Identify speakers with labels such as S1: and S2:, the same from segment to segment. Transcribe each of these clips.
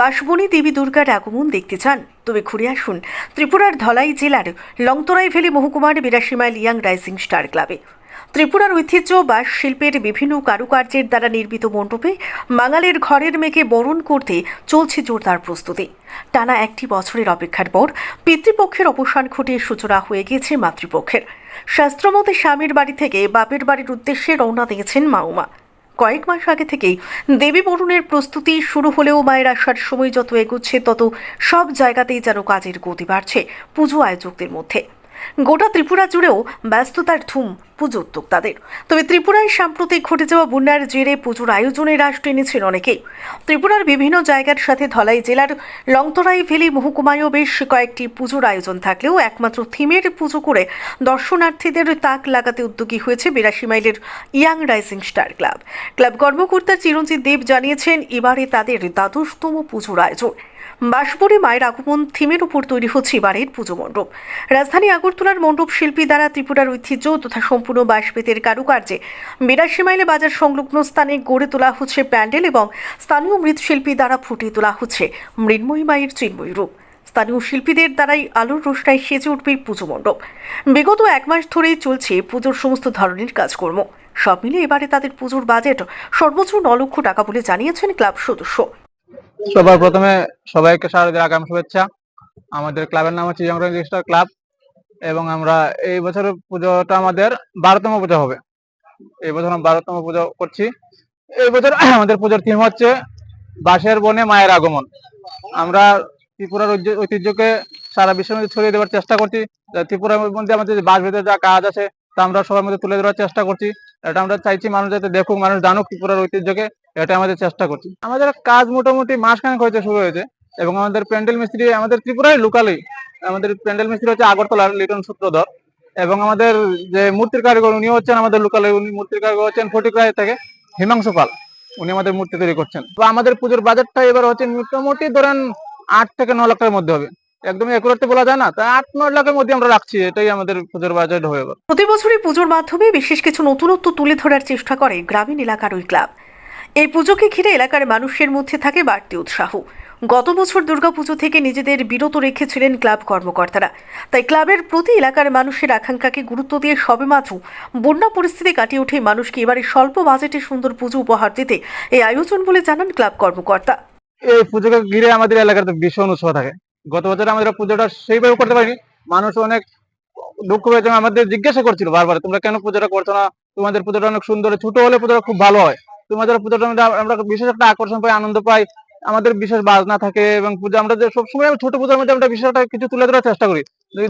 S1: বাসবনী দেবী দুর্গার আগমন দেখতে চান। তবে ঘুরে আসুন ত্রিপুরার ধলাই জেলার লংতরাই ভ্যালি মহকুমার বিরাশি মাইল ইয়াং রাইজিং স্টার ক্লাবে। ত্রিপুরার ঐতিহ্য বাঁশ শিল্পের বিভিন্ন কারুকার্যের দ্বারা নির্মিত মণ্ডপে বাঙালির ঘরের মেয়েকে বরণ করতে চলছে জোরদার প্রস্তুতি। টানা একটি বছরের অপেক্ষার পর পিতৃপক্ষের অবসান ঘটিয়ে সূচনা হয়ে গিয়েছে মাতৃপক্ষের। শাস্ত্রমতে স্বামীর বাড়ি থেকে বাপের বাড়ির উদ্দেশ্যে রওনা দিয়েছেন মাউমা কয়েক মাস আগে থেকেই দেবী বরুণের প্রস্তুতি শুরু হলেও মায়ের আসার সময় যত এগুচ্ছে, তত সব জায়গাতেই যেন কাজের গতি বাড়ছে পুজো আয়োজকদের মধ্যে। গোটা ত্রিপুরা জুড়েও ব্যস্ততার ধুম পুজো উদ্যোক্তাদের। তবে ত্রিপুরায় সাম্প্রতিক ঘটে যাওয়া বন্যার জেরে পুজোর আয়োজনে হ্রাস টেনেছেন অনেকেই। ত্রিপুরার বিভিন্ন জায়গার সাথে ধলাই জেলার লংতরাই ভেলি মহকুমায়ও বেশ কয়েকটি পুজোর আয়োজন থাকলেও একমাত্র থিমের পুজো করে দর্শনার্থীদের তাক লাগাতে উদ্যোগী হয়েছে বিরাশি মাইলের young rising star club. Club কর্মকর্তা চিরঞ্জিত দেব জানিয়েছেন, এবারে তাদের দ্বাদশতম পুজোর আয়োজন। বাঁশবরে মায়ের আগমন থিমের উপর তৈরি হচ্ছে এবারের পুজো মণ্ডপ। রাজধানী আগরতলার মণ্ডপ শিল্পী দ্বারা ত্রিপুরার ঐতিহ্য তথা সম্পূর্ণ বাঁশবেতের কারুকার্যে বিরাশি মাইলে বাজার সংলগ্ন স্থানে গড়ে তোলা হচ্ছে প্যান্ডেল এবং স্থানীয় মৃৎশিল্পী দ্বারা ফুটিয়ে তোলা হচ্ছে মৃন্ময়ী মায়ের চিন্ময়ী রূপ। স্থানীয় শিল্পীদের দ্বারাই আলোর রোশনায় সেজে উঠবে পুজো মণ্ডপ। বিগত এক মাস ধরেই চলছে পুজোর সমস্ত ধরনের কাজকর্ম। সব মিলে এবারে তাদের পুজোর বাজেট সর্বোচ্চ ন লক্ষ টাকা বলে জানিয়েছেন ক্লাব সদস্য।
S2: সবার প্রথমে সবাইকে শারদীয় আগাম শুভেচ্ছা। আমাদের ক্লাবের নাম হচ্ছে ইয়ং রেজিস্টার ক্লাব এবং আমরা এই বছরের পুজোটা আমাদের বারোতম পুজো হবে। এই বছর আমরা বারোতম পুজো করছি। এই বছর আমাদের পুজোর থিম হচ্ছে বাঁশের বনে মায়ের আগমন। আমরা ত্রিপুরার ঐতিহ্যকে সারা বিশ্বের মধ্যে ছড়িয়ে দেওয়ার চেষ্টা করছি। ত্রিপুরার মধ্যে আমাদের বাঁশ বেতের যা কাজ আছে তা আমরা সবার মধ্যে তুলে ধরার চেষ্টা করছি। এটা আমরা চাইছি মানুষ যাতে দেখুক, মানুষ জানুক ত্রিপুরার ঐতিহ্যকে এটা আমাদের চেষ্টা করছি। আমাদের কাজ মোটামুটি মাসখানেক হয়েছে, শুরু হয়েছে এবং আমাদের প্যান্ডেল মিস্ত্রি, আমাদের ত্রিপুরায় লোকালি আমাদের প্যান্ডেল মিস্ত্রি হচ্ছে আগরতলার লিটন সূত্রধর এবং আমাদের যে মূর্তির কারিগর উনি হচ্ছেন আমাদের লোকালে উনি মূর্তির কারিগর হচ্ছেন ফটিকরায় থেকে হিমাংশু পাল, উনি আমাদের মূর্তি তৈরি করছেন। তো আমাদের পুজোর বাজেটটা এবার হচ্ছে মোটামুটি ধরেন আট থেকে ন লাখ টাকার মধ্যে হবে। একদমই বলা যায় না। তা আট নয় লাখের মধ্যে আমরা রাখছি এটাই আমাদের পুজোর বাজেট
S1: প্রতি বছরই পুজোর মাধ্যমে বিশেষ কিছু নতুনত্ব তুলে ধরার চেষ্টা করে গ্রামীণ এলাকার ওই ক্লাব। এই পুজোকে ঘিরে এলাকার মানুষের মধ্যে থাকে বাড়তি উৎসাহ। গত বছর দুর্গাপুজো থেকে নিজেদের বিরত রেখেছিলেন ক্লাব কর্মকর্তারা। তাই ক্লাবের প্রতি এলাকার মানুষের আকাঙ্ক্ষাকে গুরুত্ব দিয়ে সবেমাত্র বন্যা পরিস্থিতি কাটিয়ে উঠে মানুষকে এবারে স্বল্প বাজেটে সুন্দর পুজো উপহার দিতে এই আয়োজন বলে জানান ক্লাব কর্মকর্তা।
S2: এই পুজোকে ঘিরে আমাদের এলাকাতে ভীষণ উৎসাহ থাকে। গত বছর আমাদের পুজোটা সেইভাবে করতে পারিনি। মানুষ অনেক দুঃখ পেয়েছে আমাদের জিজ্ঞাসা করছিল বারবার, তোমরা কেন পুজোটা করছ না? তোমাদের পুজোটা অনেক সুন্দর, ছোট হলে পুজোটা খুব ভালো হয়। তোমাদের পুজোটা আমরা বিশেষ একটা আকর্ষণ পাই, আনন্দ পাই, আমাদের বিশেষ বাজনা থাকে এবং পুজো, আমরা সবসময় ছোট পুজোর মধ্যে আমরা বিশেষ কিছু তুলে ধরার চেষ্টা করি।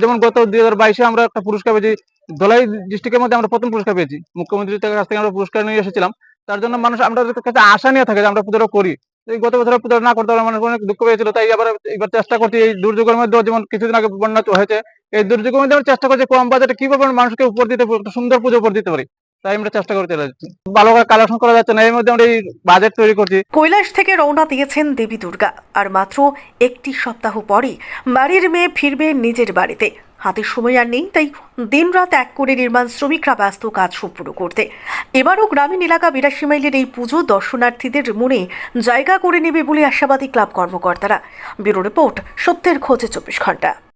S2: যেমন গত দুই হাজার বাইশে আমরা একটা পুরস্কার পেয়েছি, ধলাই ডিস্ট্রিক্টের মধ্যে আমরা প্রথম পুরস্কার পেয়েছি। মুখ্যমন্ত্রীর কাছ থেকে আমরা পুরস্কার নিয়ে এসেছিলাম। তার জন্য মানুষ, আমাদের কাছে আশা নিয়ে থাকে যে আমরা পুজোটা করি। গত বছর পুজো না করতে পারলে অনেক দুঃখ পেয়েছিল, তাই আবার এবার চেষ্টা করছি এই দুর্যোগের মধ্যে যেমন কিছুদিন আগে বন্যা হয়েছে, এই দুর্যোগের মধ্যে চেষ্টা করছি কম বাজেটে কীভাবে মানুষকে উপর দিতে সুন্দর পুজো উপর দিতে পারি, তাই আমরা চেষ্টা করে চলে যাচ্ছি। ভালো করে কালেকশন করা যাচ্ছে না, এর মধ্যে আমরা এই বাজেট তৈরি করছি।
S1: কৈলাস থেকে রওনা দিয়েছেন দেবী দুর্গা, আর মাত্র একটি সপ্তাহ পরে বাড়ির মেয়ে ফিরবে নিজের বাড়িতে। হাতে সময় আর নেই, তাই দিনরাত এক করে নির্মাণ শ্রমিকরা ব্যস্ত কাজ সম্পূর্ণ করতে। এবারও গ্রামীণ এলাকা বিরাশি মাইলের এই পুজো দর্শনার্থীদের মনে জায়গা করে নেবে বলে আশাবাদী ক্লাব কর্মকর্তারা। ব্যুরো রিপোর্ট, সত্যের খোঁজে চব্বিশ ঘণ্টা।